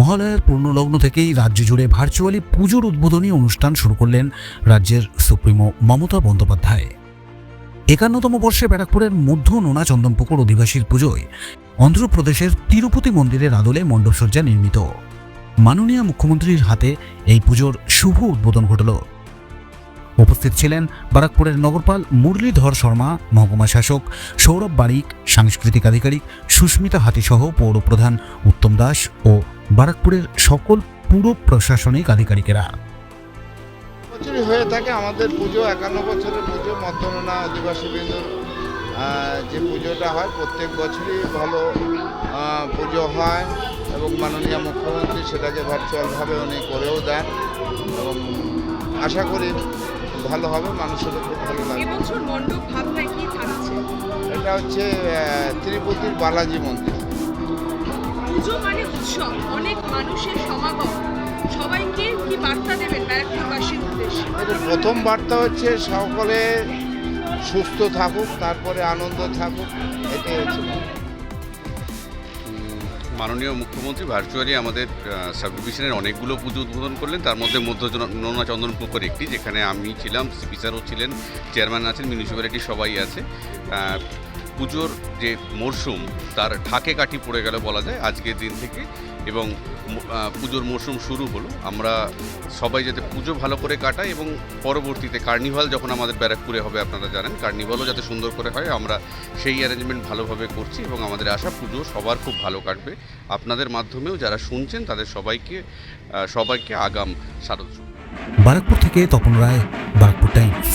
মহালয়ার পূর্ণলগ্ন থেকেই রাজ্য জুড়ে ভার্চুয়ালি পুজোর উদ্বোধনী অনুষ্ঠান শুরু করলেন রাজ্যের সুপ্রিমো মমতা বন্দ্যোপাধ্যায়। একান্নতম বর্ষে ব্যারাকপুরের মধ্য নোনা চন্দনপুকুর অধিবাসীর পুজোয় অন্ধ্রপ্রদেশের তিরুপতি মন্দিরের আদলে মণ্ডপসজ্জা নির্মিত। মাননীয় মুখ্যমন্ত্রীর হাতে এই পুজোর শুভ উদ্বোধন ঘটল। উপস্থিত ছিলেন বারাকপুরের নগরপাল মুরলীধর শর্মা, মহকুমা শাসক সৌরভ বারিক, সাংস্কৃতিক আধিকারিক সুস্মিতা হাতিসহ পৌরপ্রধান উত্তম দাস ও বারাকপুরের সকল পুরো প্রশাসনিক আধিকারিকেরা। বছরই হয়ে থাকে আমাদের পুজো একান্ন বছরের পুজো মধ্যনা আদিবাসী বিন্দুর যে পুজোটা হয় প্রত্যেক বছরই ভালো পুজো হয় এবং মাননীয় মুখ্যমন্ত্রী সেটাকে ভার্চুয়ালভাবে উনি করেও দেন এবং আশা করি ভালো হবে মানুষের খুব ভালো লাগবে। এটা হচ্ছে তিরুপতির বালাজি মন্দির। মানে উৎসব অনেক মানুষের সমাগম। সবাইকে কি বার্তা দেবেন ব্যারাকপুরবাসীর উদ্দেশ্যে? প্রথম বার্তা হচ্ছে সকলে সুস্থ থাকুক তারপরে আনন্দ থাকুক এটাই হচ্ছে মাননীয় মুখ্যমন্ত্রী ভার্চুয়ালি আমাদের সাব ডিভিশনের অনেকগুলো পুজো উদ্বোধন করলেন। তার মধ্যে মধ্য নোনা চন্দন পুকুর একটি যেখানে আমি ছিলাম স্পিকারও ছিলেন চেয়ারম্যান আছেন মিউনিসিপ্যালিটি সবাই আছে। পুজোর যে মরশুম, তার ঢাকে কাঠি পড়ে গেল বলা যায় আজকের দিন থেকে। এবং পুজোর মরশুম শুরু হলো। আমরা সবাই যাতে পুজো ভালো করে কাটাই এবং পরবর্তীতে কার্নিভাল যখন আমাদের ব্যারাকপুরে হবে আপনারা জানেন, কার্নিভালও যাতে সুন্দর করে হয়। আমরা সেই অ্যারেঞ্জমেন্ট ভালোভাবে করছি এবং আমাদের আশা পুজো সবার খুব ভালো কাটবে। আপনাদের মাধ্যমেও যারা শুনছেন, তাদের সবাইকে সবাইকে আগাম শারদ বারাকপুর থেকে তপন রায় বারাকপুর টাইমস।